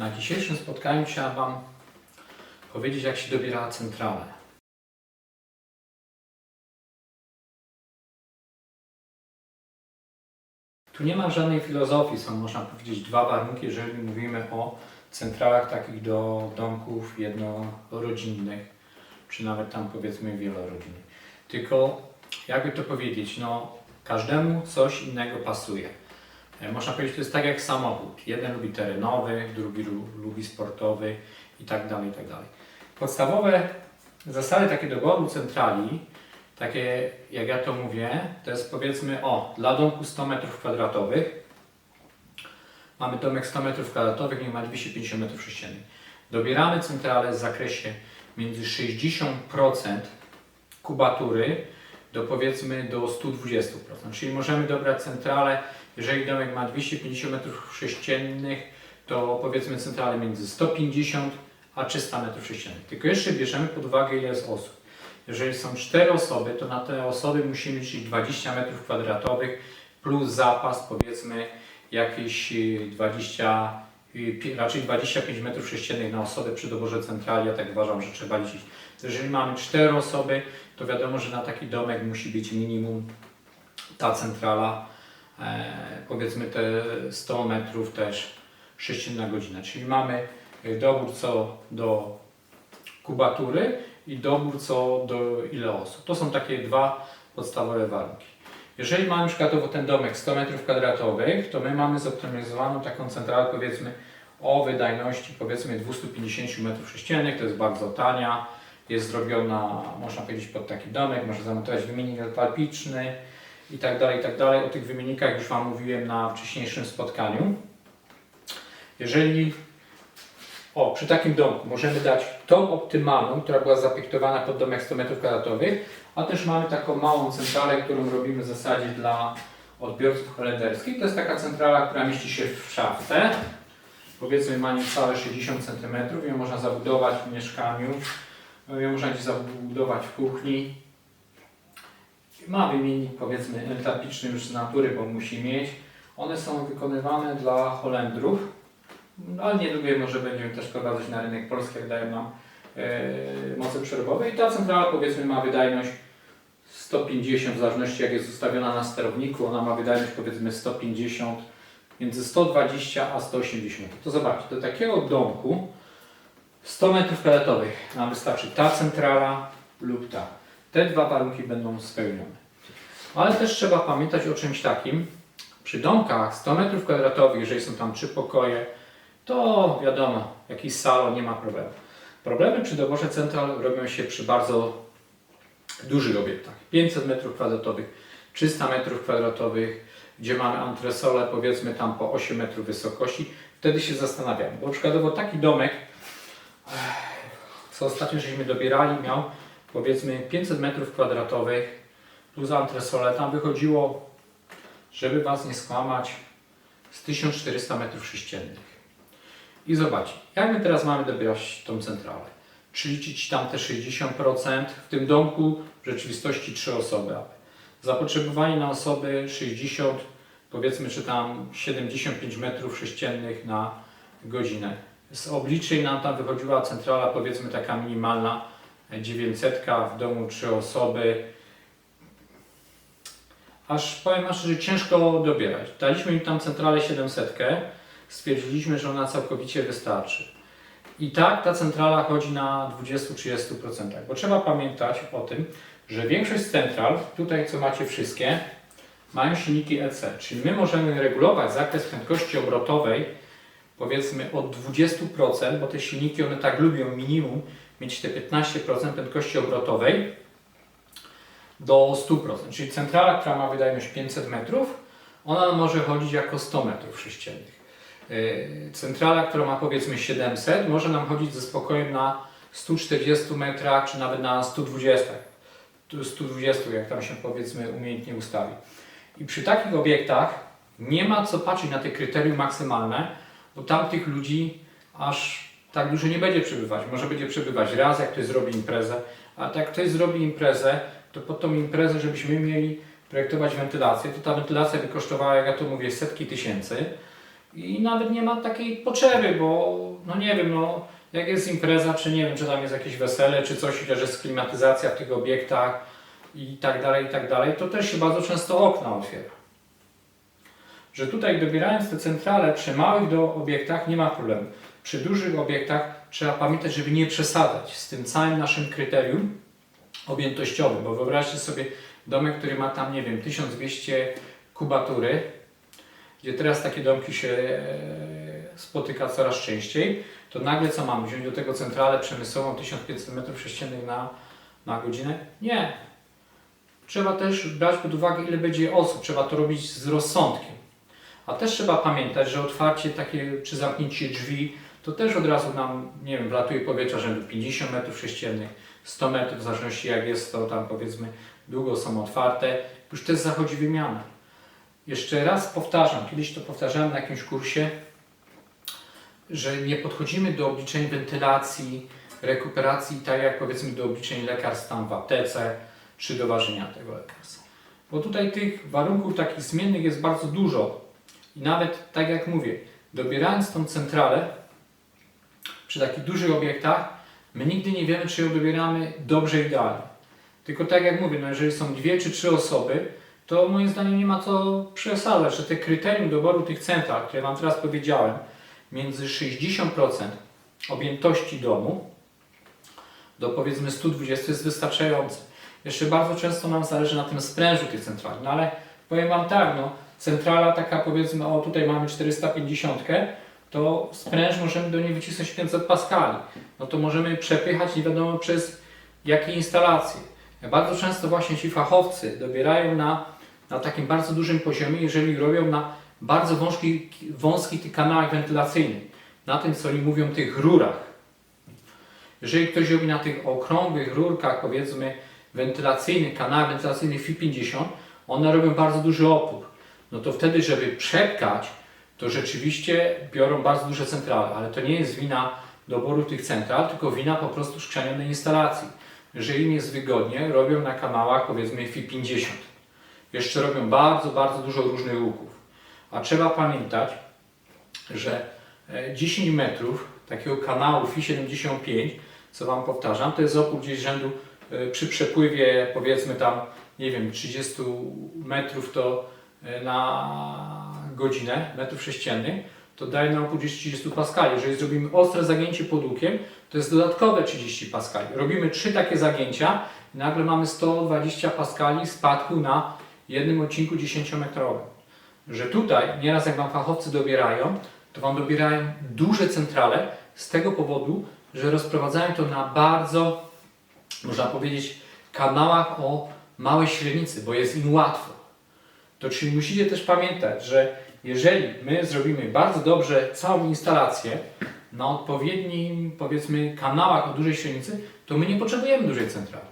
Na dzisiejszym spotkaniu chciałem Wam powiedzieć, jak się dobiera centralę. Tu nie ma żadnej filozofii, są można powiedzieć dwa warunki, jeżeli mówimy o centralach takich do domków jednorodzinnych, czy nawet tam powiedzmy wielorodzinnych. Tylko jakby to powiedzieć, no każdemu coś innego pasuje. E, Można powiedzieć, to jest tak jak samochód. Jeden lubi terenowy, drugi lu- lubi sportowy i tak dalej, i tak dalej. Podstawowe zasady takie doboru centrali, takie jak ja to mówię, to jest powiedzmy o, dla domku 100 m2 mamy domek 100 m2, nie ma 250 m3. Dobieramy centralę w zakresie między 60% kubatury do powiedzmy do 120%. Czyli możemy dobrać centralę, jeżeli domek ma 250 m3, to powiedzmy centralę między 150 a 300 m3. Tylko jeszcze bierzemy pod uwagę ile jest osób. Jeżeli są 4 osoby, to na te osoby musimy liczyć 20 m2 plus zapas powiedzmy jakieś y, 20, y, pi- raczej 25 m3 na osobę przy doborze centrali, ja tak uważam, że trzeba liczyć. Jeżeli mamy 4 osoby, to wiadomo, że na taki domek musi być minimum ta centrala, e, powiedzmy te 100 metrów też sześcienna godzina. Czyli mamy y, dobór co do kubatury i dobór co do ile osób. To są takie dwa podstawowe warunki. Jeżeli mamy przykładowo ten domek 100 metrów kwadratowych, to my mamy zoptymalizowaną taką centralę powiedzmy o wydajności powiedzmy 250 m3, to jest bardzo tania, jest zrobiona, można powiedzieć, pod taki domek, można zamontować wymiennik alpiczny i tak dalej, i tak dalej. O tych wymiennikach już Wam mówiłem na wcześniejszym spotkaniu. Jeżeli o, przy takim domku możemy dać tą optymalną, która była zaprojektowana pod domek 100 m2, a też mamy taką małą centralę, którą robimy w zasadzie dla odbiorców holenderskich. To jest taka centrala, która mieści się w szaftę. Powiedzmy ma niecałe 60 cm, ją można zabudować w mieszkaniu, ją można gdzieś zabudować w kuchni. Ma wymiennik powiedzmy entapiczny już z natury, bo musi mieć. One są wykonywane dla Holendrów. No, ale niedługo może będziemy też wprowadzać na rynek polski, jak dają nam e, moce przerobowe. I ta centrala powiedzmy ma wydajność 150, w zależności jak jest ustawiona na sterowniku, ona ma wydajność powiedzmy 150, między 120 a 180. To zobaczcie, do takiego domku 100 metrów kwadratowych nam wystarczy ta centrala lub ta. Te dwa warunki będą spełnione. Ale też trzeba pamiętać o czymś takim. Przy domkach 100 metrów kwadratowych, jeżeli są tam trzy pokoje, to wiadomo, jakiś salon, nie ma problemu. Problemy przy doborze central robią się przy bardzo dużych obiektach. 500 m2, 300 m2, gdzie mamy antresolę powiedzmy tam po 8 metrów wysokości. Wtedy się zastanawiamy, bo przykładowo taki domek, co ostatnio żeśmy dobierali, miał powiedzmy 500 m2 plus antresolę. Tam wychodziło, żeby Was nie skłamać, z 1400 m3. I zobaczcie, jak my teraz mamy dobierać tą centralę? Czy liczyć tam te 60%? W tym domku w rzeczywistości 3 osoby. Zapotrzebowanie na osoby 60, powiedzmy, czy tam 75 metrów sześciennych na godzinę. Z obliczeń nam tam wychodziła centrala, powiedzmy taka minimalna 900, w domu 3 osoby. Aż powiem aż, że ciężko dobierać. Daliśmy im tam centralę 700, stwierdziliśmy, że ona całkowicie wystarczy. I tak ta centrala chodzi na 20-30%. Bo trzeba pamiętać o tym, że większość central, tutaj co macie wszystkie, mają silniki EC, czyli my możemy regulować zakres prędkości obrotowej powiedzmy od 20%, bo te silniki one tak lubią minimum mieć te 15% prędkości obrotowej do 100%. Czyli centrala, która ma wydajność 500 metrów, ona może chodzić jako 100 metrów sześciennych. Yy, Centrala, która ma powiedzmy 700, może nam chodzić ze spokojem na 140 metrach, czy nawet na 120. Tu 120, jak tam się powiedzmy umiejętnie ustawi. I przy takich obiektach nie ma co patrzeć na te kryterium maksymalne, bo tam tych ludzi aż tak dużo nie będzie przebywać. Może będzie przebywać raz, jak ktoś zrobi imprezę, a jak ktoś zrobi imprezę, to pod tą imprezę, żebyśmy mieli projektować wentylację, to ta wentylacja by kosztowała, jak ja to mówię, setki tysięcy. I nawet nie ma takiej potrzeby, bo no nie wiem, no jak jest impreza, czy nie wiem, czy tam jest jakieś wesele, czy coś, że jest klimatyzacja w tych obiektach i tak dalej, i tak dalej, to też się bardzo często okna otwiera. Że tutaj dobierając te centrale przy małych do obiektach nie ma problemu. Przy dużych obiektach trzeba pamiętać, żeby nie przesadzać z tym całym naszym kryterium objętościowym, bo wyobraźcie sobie domek, który ma tam, nie wiem, 1200 kubatury, gdzie teraz takie domki się e, spotyka coraz częściej, to nagle co mamy? Wziąć do tego centralę przemysłową 1500 m3 na, na godzinę? Nie. Trzeba też brać pod uwagę, ile będzie osób. Trzeba to robić z rozsądkiem. A też trzeba pamiętać, że otwarcie takie czy zamknięcie drzwi to też od razu nam, nie wiem, wlatuje powietrza rzędu 50 m3, 100 metrów, w zależności jak jest to tam powiedzmy długo są otwarte. Już też zachodzi wymiana. Jeszcze raz powtarzam, kiedyś to powtarzałem na jakimś kursie, że nie podchodzimy do obliczeń wentylacji, rekuperacji, tak jak powiedzmy do obliczeń lekarstw tam w aptece, czy do ważenia tego lekarstwa. Bo tutaj tych warunków takich zmiennych jest bardzo dużo. I nawet, tak jak mówię, dobierając tą centralę przy takich dużych obiektach, my nigdy nie wiemy, czy ją dobieramy dobrze idealnie. Tylko tak jak mówię, no jeżeli są dwie czy trzy osoby, to moim zdaniem nie ma co przesadzać, że te kryterium doboru tych central, które Wam teraz powiedziałem, między 60% objętości domu do powiedzmy 120 jest wystarczające. Jeszcze bardzo często nam zależy na tym sprężu tych centrali, no ale powiem Wam tak, no centrala taka powiedzmy, o tutaj mamy 450, to spręż możemy do niej wycisnąć 500 paskali. No to możemy przepychać nie wiadomo przez jakie instalacje. Bardzo często właśnie ci fachowcy dobierają na, na takim bardzo dużym poziomie, jeżeli robią na bardzo wąskich, wąskich tych kanałach wentylacyjnych, na tym co oni mówią tych rurach. Jeżeli ktoś robi na tych okrągłych rurkach, powiedzmy wentylacyjnych, kanałach wentylacyjnych FI50, one robią bardzo duży opór. No to wtedy, żeby przepkać, to rzeczywiście biorą bardzo duże centrale, ale to nie jest wina doboru tych central, tylko wina po prostu szklanionej instalacji. Że im jest wygodnie, robią na kanałach powiedzmy FI50. Jeszcze robią bardzo, bardzo dużo różnych łuków. A trzeba pamiętać, że e, 10 metrów takiego kanału FI75, co Wam powtarzam, to jest opór gdzieś rzędu e, przy przepływie powiedzmy tam, nie wiem, 30 metrów to e, na godzinę, metrów sześciennych, to daje nam opór gdzieś 30 paskali. Jeżeli zrobimy ostre zagięcie pod łukiem, to jest dodatkowe 30 paskali. Robimy trzy takie zagięcia i nagle mamy 120 paskali spadku na jednym odcinku 10-metrowym. Że tutaj, nieraz jak Wam fachowcy dobierają, to Wam dobierają duże centrale z tego powodu, że rozprowadzają to na bardzo, można powiedzieć, kanałach o małej średnicy, bo jest im łatwo. To czyli musicie też pamiętać, że jeżeli my zrobimy bardzo dobrze całą instalację na odpowiednim, powiedzmy, kanałach o dużej średnicy, to my nie potrzebujemy dużej centrali.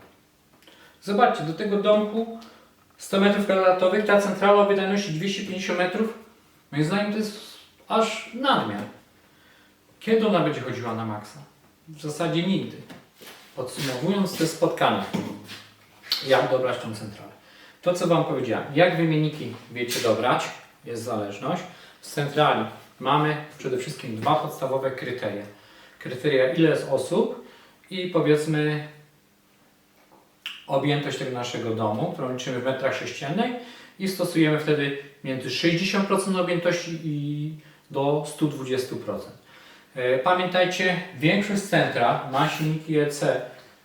Zobaczcie, do tego domku 100 metrów kwadratowych, ta centrala o wydajności 250 metrów, moim zdaniem to jest aż nadmiar. Kiedy ona będzie chodziła na maksa? W zasadzie nigdy. Podsumowując te spotkania, jak dobrać tą centralę? To, co Wam powiedziałem, jak wymienniki wiecie dobrać, jest zależność. Z centrali mamy przede wszystkim dwa podstawowe kryteria. Kryteria ile jest osób i powiedzmy objętość tego naszego domu, którą liczymy w metrach sześciennych i stosujemy wtedy między 60% objętości i do 120%. E, Pamiętajcie, większość centra ma silniki EC,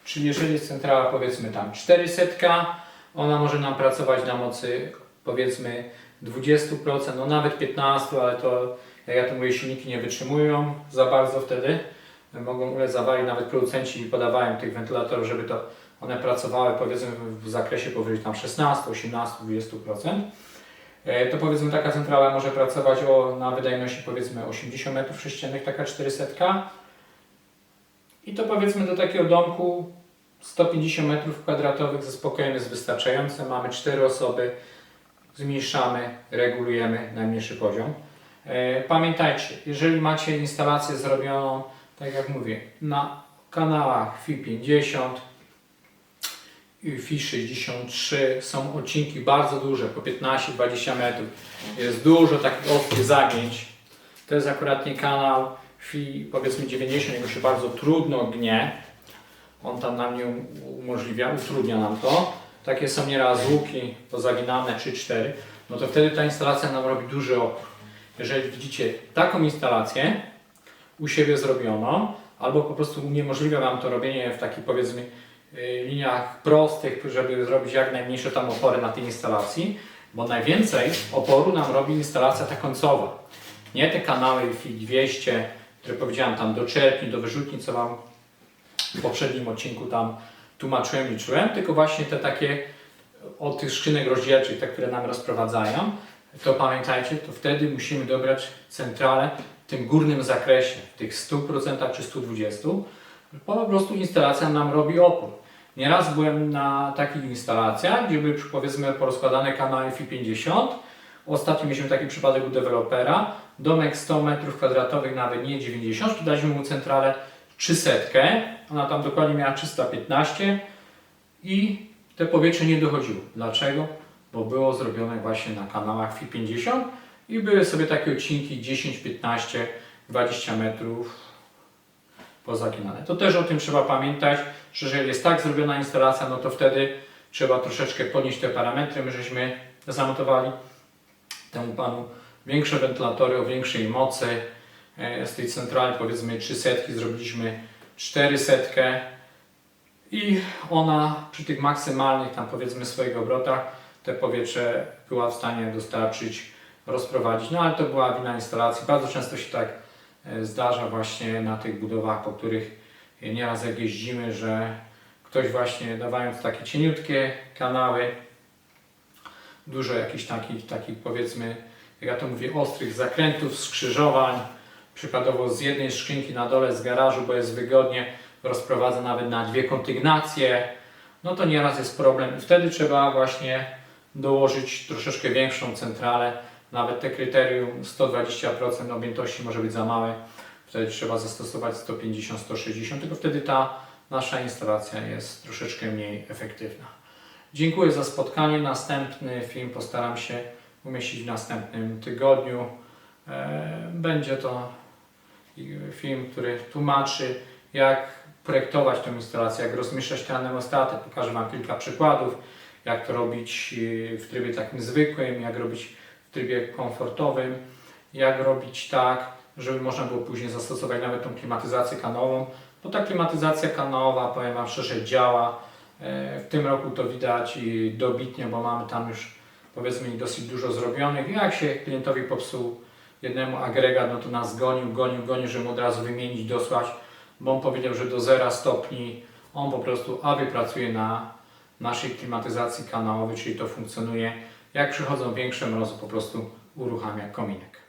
czyli jeżeli jest centrala powiedzmy tam 400, ona może nam pracować na mocy powiedzmy 20%, no nawet 15%, ale to jak ja to mówię, silniki nie wytrzymują za bardzo wtedy. Mogą ulec zawali, nawet producenci podawają tych wentylatorów, żeby to one pracowały powiedzmy w zakresie powyżej tam 16, 18, 20%. E, To powiedzmy taka centrala może pracować o, na wydajności powiedzmy 80 m3, taka 400. I to powiedzmy do takiego domku 150 m2 ze spokojem jest wystarczające. Mamy 4 osoby, zmniejszamy, regulujemy najmniejszy poziom. E, Pamiętajcie, jeżeli macie instalację zrobioną, tak jak mówię, na kanałach FI50, FI 63 są odcinki bardzo duże, po 15-20 metrów. Jest dużo takich ostrych zagięć. To jest akurat nie kanał chwili powiedzmy 90 już się bardzo trudno gnie, on tam nam nie um- umożliwia, utrudnia nam to. Takie są nieraz łuki pozaginane 3-4, no to wtedy ta instalacja nam robi duży opór. Jeżeli widzicie taką instalację u siebie zrobioną, albo po prostu uniemożliwia Wam to robienie w takich powiedzmy liniach prostych, żeby zrobić jak najmniejsze tam opory na tej instalacji, bo najwięcej oporu nam robi instalacja ta końcowa. Nie te kanały FI 200, które powiedziałem tam do czerpni, do wyrzutni, co Wam w poprzednim odcinku tam tłumaczyłem, liczyłem, tylko właśnie te takie od tych skrzynek rozdzielczych, te, które nam rozprowadzają, to pamiętajcie, to wtedy musimy dobrać centralę w tym górnym zakresie, w tych 100% czy 120%, bo po prostu instalacja nam robi opór. Nieraz byłem na takich instalacjach, gdzie były powiedzmy porozkładane kanały FI50. Ostatnio mieliśmy taki przypadek u dewelopera. Domek 100 m2, nawet nie 90, daliśmy mu centralę 300. Ona tam dokładnie miała 315 i te powietrze nie dochodziło. Dlaczego? Bo było zrobione właśnie na kanałach FI50 i były sobie takie odcinki 10, 15, 20 metrów pozaginane. To też o tym trzeba pamiętać, że jeżeli jest tak zrobiona instalacja, no to wtedy trzeba troszeczkę podnieść te parametry. My żeśmy zamontowali temu panu większe wentylatory o większej mocy. E, Z tej centrali powiedzmy 300 zrobiliśmy 400 i ona przy tych maksymalnych tam powiedzmy swoich obrotach te powietrze była w stanie dostarczyć, rozprowadzić. No ale to była wina instalacji. Bardzo często się tak zdarza właśnie na tych budowach, po których e, nieraz jak jeździmy, że ktoś właśnie dawając takie cieniutkie kanały, dużo jakichś takich, takich powiedzmy, ja to mówię, ostrych zakrętów, skrzyżowań, przykładowo z jednej skrzynki na dole z garażu, bo jest wygodnie, rozprowadza nawet na dwie kontygnacje, no to nieraz jest problem. I wtedy trzeba właśnie dołożyć troszeczkę większą centralę, nawet te kryterium 120% objętości może być za małe, wtedy trzeba zastosować 150-160, tylko wtedy ta nasza instalacja jest troszeczkę mniej efektywna. Dziękuję za spotkanie. Następny film postaram się umieścić w następnym tygodniu. E, Będzie to film, który tłumaczy, jak projektować tę instalację, jak rozmieszczać te anemostaty. Pokażę Wam kilka przykładów, jak to robić e, w trybie takim zwykłym, jak robić trybie komfortowym, jak robić tak, żeby można było później zastosować nawet tą klimatyzację kanałową, bo ta klimatyzacja kanałowa, powiem Wam szczerze, działa. E, W tym roku to widać i dobitnie, bo mamy tam już powiedzmy dosyć dużo zrobionych. Jak się klientowi popsuł jednemu agregat, no to nas gonił, gonił, gonił, żeby od razu wymienić, dosłać, bo on powiedział, że do 0 stopni on po prostu aby pracuje na naszej klimatyzacji kanałowej, czyli to funkcjonuje. Jak przychodzą większe mrozy, po prostu uruchamia kominek.